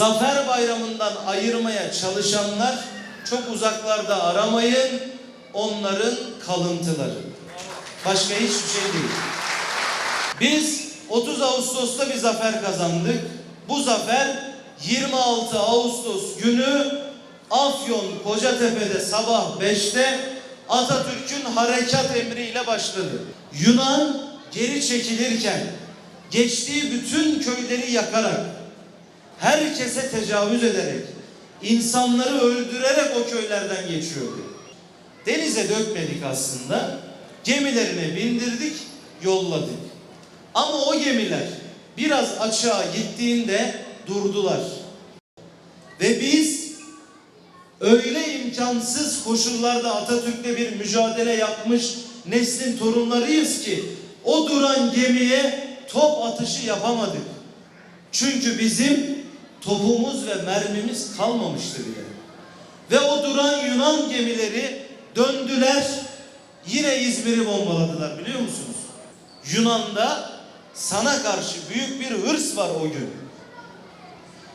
Zafer Bayramı'ndan ayırmaya çalışanlar çok uzaklarda aramayın. Onların kalıntıları. Başka hiçbir şey değil. Biz 30 Ağustos'ta bir zafer kazandık. Bu zafer 26 Ağustos günü Afyon Kocatepe'de sabah 5'te Atatürk'ün harekat emriyle başladı. Yunan geri çekilirken geçtiği bütün köyleri yakarak herkese tecavüz ederek insanları öldürerek o köylerden geçiyordu. Denize dökmedik aslında. Gemilerine bindirdik, yolladık. Ama o gemiler biraz açığa gittiğinde durdular. Ve biz öyle imkansız koşullarda Atatürk'le bir mücadele yapmış neslin torunlarıyız ki o duran gemiye top atışı yapamadık. Çünkü bizim topumuz ve mermimiz kalmamıştı bile. Ve o duran Yunan gemileri döndüler yine İzmir'i bombaladılar biliyor musunuz? Yunan'da sana karşı büyük bir hırs var o gün.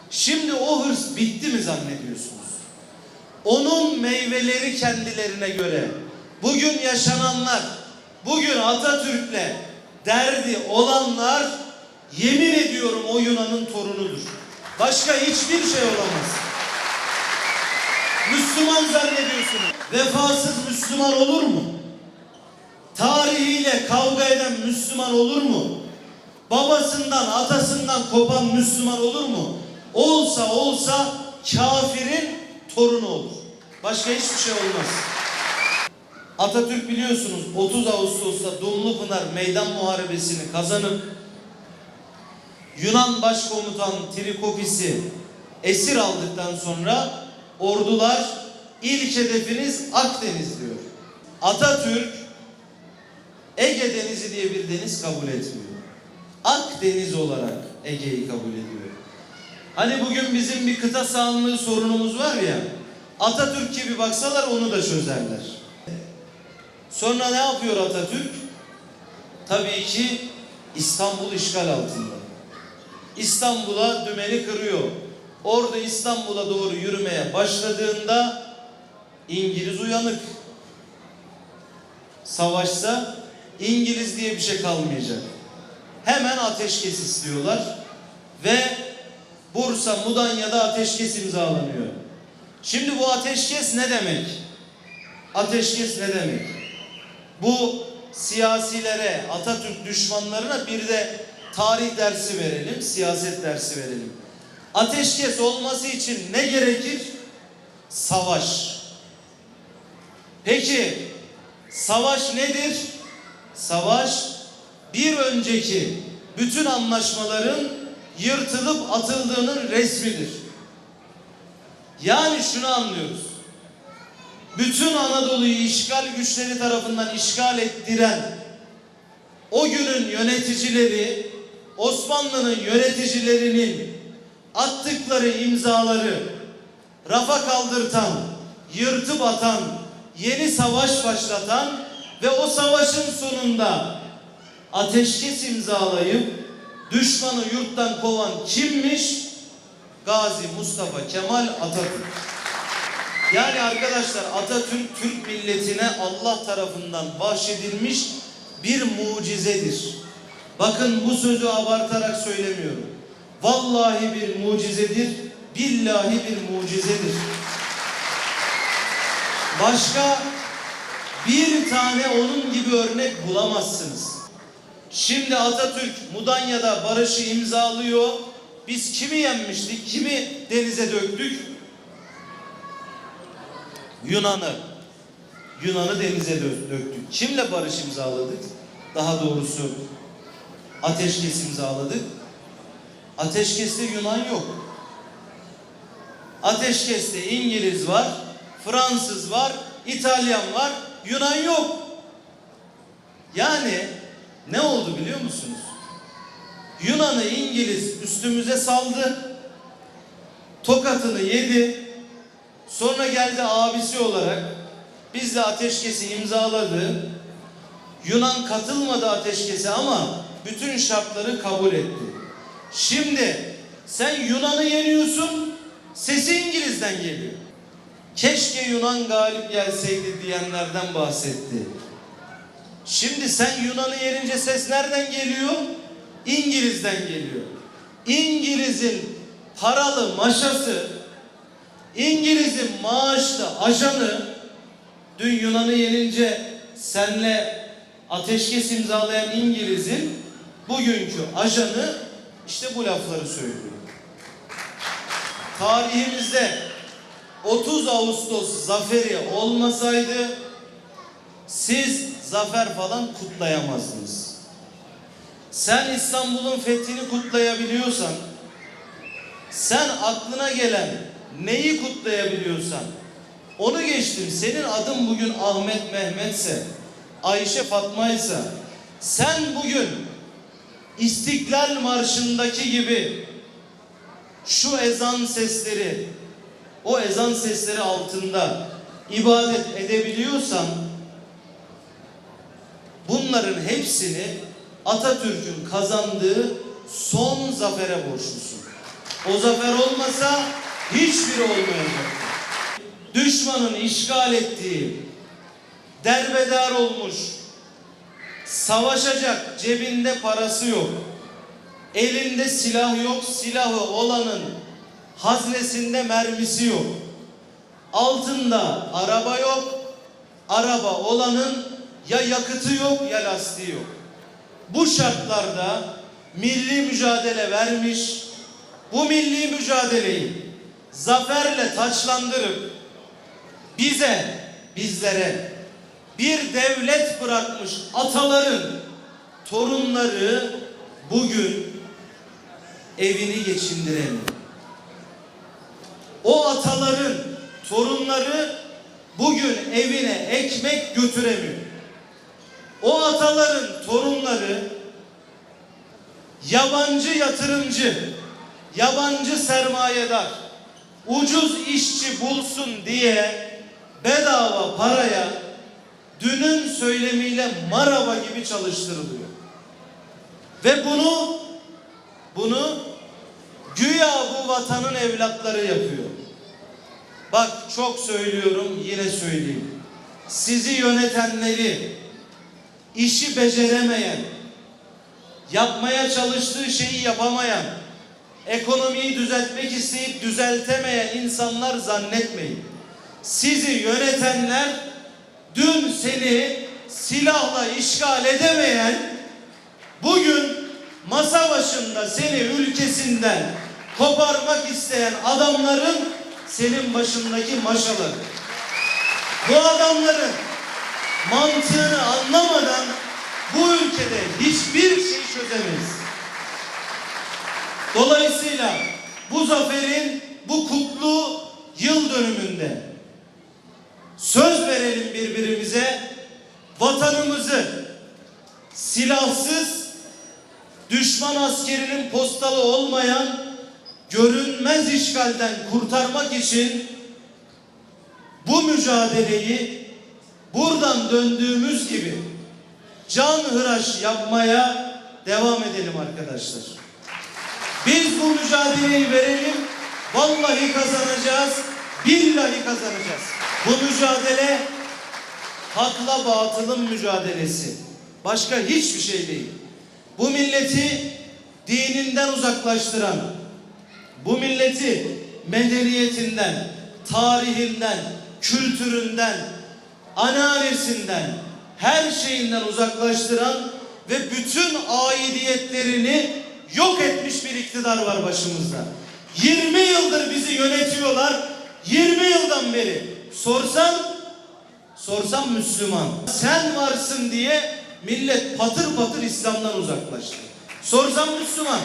Şimdi o hırs bitti mi zannediyorsunuz? Onun meyveleri kendilerine göre. Bugün yaşananlar, bugün Atatürk'le derdi olanlar yemin ediyorum o Yunan'ın torunudur. Başka hiçbir şey olamaz. Müslüman zannediyorsunuz. Vefasız Müslüman olur mu? Tarihiyle kavga eden Müslüman olur mu? Babasından, atasından kopan Müslüman olur mu? Olsa olsa kafirin torunu olur. Başka hiçbir şey olmaz. Atatürk biliyorsunuz 30 Ağustos'ta Dumlupınar Meydan Muharebesi'ni kazanıp Yunan Başkomutan Trikopis'i esir aldıktan sonra ordular ilk hedefiniz Akdeniz diyor. Atatürk Ege Denizi diye bir deniz kabul etmiyor. Akdeniz olarak Ege'yi kabul ediyor. Hani bugün bizim bir kıta sahanlığı sorunumuz var ya, Atatürk gibi baksalar onu da çözerler. Sonra ne yapıyor Atatürk? Tabii ki İstanbul işgal altında. İstanbul'a dümeni kırıyor. Orada İstanbul'a doğru yürümeye başladığında İngiliz uyanık. Savaşsa İngiliz diye bir şey kalmayacak. Hemen ateşkes istiyorlar ve Bursa, Mudanya'da ateşkes imzalanıyor. Şimdi bu ateşkes ne demek? Ateşkes ne demek? Bu siyasilere, Atatürk düşmanlarına bir de tarih dersi verelim, siyaset dersi verelim. Ateşkes olması için ne gerekir? Savaş. Peki savaş nedir? Savaş bir önceki bütün anlaşmaların yırtılıp atıldığının resmidir. Yani şunu anlıyoruz. Bütün Anadolu'yu işgal güçleri tarafından işgal ettiren o günün yöneticileri Osmanlı'nın yöneticilerinin attıkları imzaları rafa kaldırtan, yırtıp atan, yeni savaş başlatan ve o savaşın sonunda ateşkes imzalayıp düşmanı yurttan kovan kimmiş? Gazi Mustafa Kemal Atatürk. Yani arkadaşlar Atatürk Türk milletine Allah tarafından bahşedilmiş bir mucizedir. Bakın bu sözü abartarak söylemiyorum. Vallahi bir mucizedir, billahi bir mucizedir. Başka bir tane onun gibi örnek bulamazsınız. Şimdi Atatürk Mudanya'da barışı imzalıyor. Biz kimi yenmiştik? Kimi denize döktük? Yunan'ı. Yunan'ı denize dö- döktük. Kimle barış imzaladık? Daha doğrusu ateşkes imzaladık. Ateşkeste Yunan yok. Ateşkeste İngiliz var, Fransız var, İtalyan var, Yunan yok. Yani ne oldu biliyor musunuz? Yunan'ı İngiliz üstümüze saldı. Tokatını yedi. Sonra geldi abisi olarak bizle ateşkesi imzaladı. Yunan katılmadı ateşkese ama bütün şartları kabul etti. Şimdi Sen Yunan'ı yeniyorsun, sesi İngiliz'den geliyor. Keşke Yunan galip gelseydi diyenlerden bahsetti. Şimdi sen Yunan'ı yenince ses nereden geliyor? İngiliz'den geliyor. İngiliz'in paralı maşası, İngiliz'in maaşlı ajanı dün Yunan'ı yenince senle ateşkes imzalayan İngiliz'in bugünkü ajanı işte bu lafları söylüyor. Tarihimizde 30 Ağustos zaferi olmasaydı siz zafer falan kutlayamazdınız. Sen İstanbul'un fethini kutlayabiliyorsan, sen aklına gelen neyi kutlayabiliyorsan, onu geçtim. Senin adın bugün Ahmet Mehmetse, Ayşe Fatma'ysa, sen bugün İstiklal Marşı'ndaki gibi şu ezan sesleri, o ezan sesleri altında ibadet edebiliyorsan, bunların hepsini Atatürk'ün kazandığı son zafere borçlusun. O zafer olmasa hiçbiri olmayacaktı. Düşmanın işgal ettiği, derbeder olmuş, savaşacak cebinde parası yok. Elinde silah yok, silahı olanın haznesinde mermisi yok. Altında araba yok, araba olanın ya yakıtı yok ya lastiği yok. Bu şartlarda milli mücadele vermiş, bu milli mücadeleyi zaferle taçlandırıp bize, bizlere bir devlet bırakmış ataların torunları bugün evini geçindiremiyor. O ataların torunları bugün evine ekmek götüremiyor. O ataların torunları yabancı yatırımcı, yabancı sermayedar, ucuz işçi bulsun diye bedava paraya dünün söylemiyle maraba gibi çalıştırılıyor. Ve bunu bunu güya bu vatanın evlatları yapıyor. Bak çok söylüyorum yine söyleyeyim. Sizi yönetenleri işi beceremeyen, yapmaya çalıştığı şeyi yapamayan, ekonomiyi düzeltmek isteyip düzeltemeyen insanlar zannetmeyin. Sizi yönetenler dün seni silahla işgal edemeyen, bugün masa başında seni ülkesinden koparmak isteyen adamların senin başındaki maşaları. Bu adamların mantığını anlamadan bu ülkede hiçbir şey çözemeyiz. Dolayısıyla bu zaferin bu kutlu yıl dönümünde söz verelim birbirimize vatanımızı silahsız düşman askerinin postalı olmayan görünmez işgalden kurtarmak için bu mücadeleyi buradan döndüğümüz gibi can hıraş yapmaya devam edelim arkadaşlar. Biz bu mücadeleyi verelim. Vallahi kazanacağız. Billahi kazanacağız. Bu mücadele hakla batılın mücadelesi. Başka hiçbir şey değil. Bu milleti dininden uzaklaştıran, bu milleti medeniyetinden, tarihinden, kültüründen, anneannesinden, her şeyinden uzaklaştıran ve bütün aidiyetlerini yok etmiş bir iktidar var başımızda. 20 yıldır bizi yönetiyorlar. 20 yıldan beri sorsan sorsam Müslüman. Sen varsın diye millet patır patır İslam'dan uzaklaştı. Sorsan Müslüman.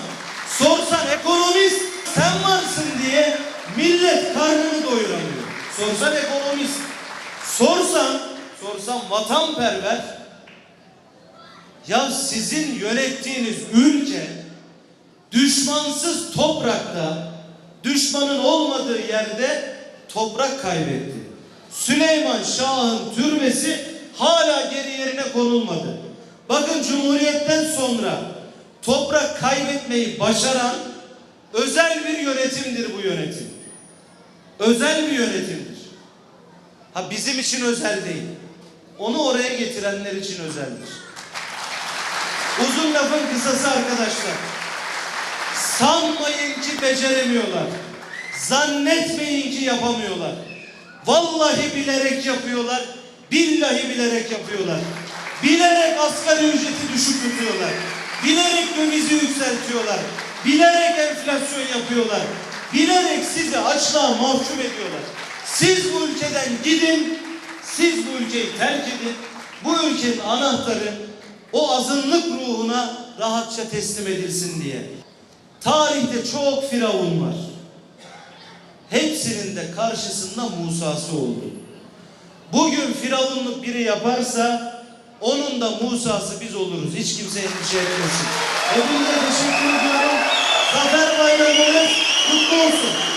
Sorsan ekonomist. Sen varsın diye millet karnını doyuramıyor. Sorsan ekonomist. Sorsan, sorsan vatanperver. Ya sizin yönettiğiniz ülke düşmansız toprakta, düşmanın olmadığı yerde toprak kaybetti. Süleyman Şah'ın türbesi hala geri yerine konulmadı. Bakın Cumhuriyet'ten sonra toprak kaybetmeyi başaran Özel bir yönetimdir bu yönetim. Özel bir yönetimdir. Ha bizim için özel değil. Onu oraya getirenler için özeldir. Uzun lafın kısası arkadaşlar. Sanmayın ki beceremiyorlar. Zannetmeyin ki yapamıyorlar. Vallahi bilerek yapıyorlar. Billahi bilerek yapıyorlar. Bilerek asgari ücreti düşük tutuyorlar. Bilerek dövizi yükseltiyorlar. Bilerek enflasyon yapıyorlar. Bilerek sizi açlığa mahkum ediyorlar. Siz bu ülkeden gidin. Siz bu ülkeyi terk edin. Bu ülkenin anahtarı o azınlık ruhuna rahatça teslim edilsin diye. Tarihte çok firavun var. Hepsinin de karşısında Musa'sı oldu. Bugün firavunluk biri yaparsa onun da Musa'sı biz oluruz. Hiç kimse endişe etmesin. Hepinize teşekkür ediyorum. Zafer Bayramınız kutlu olsun.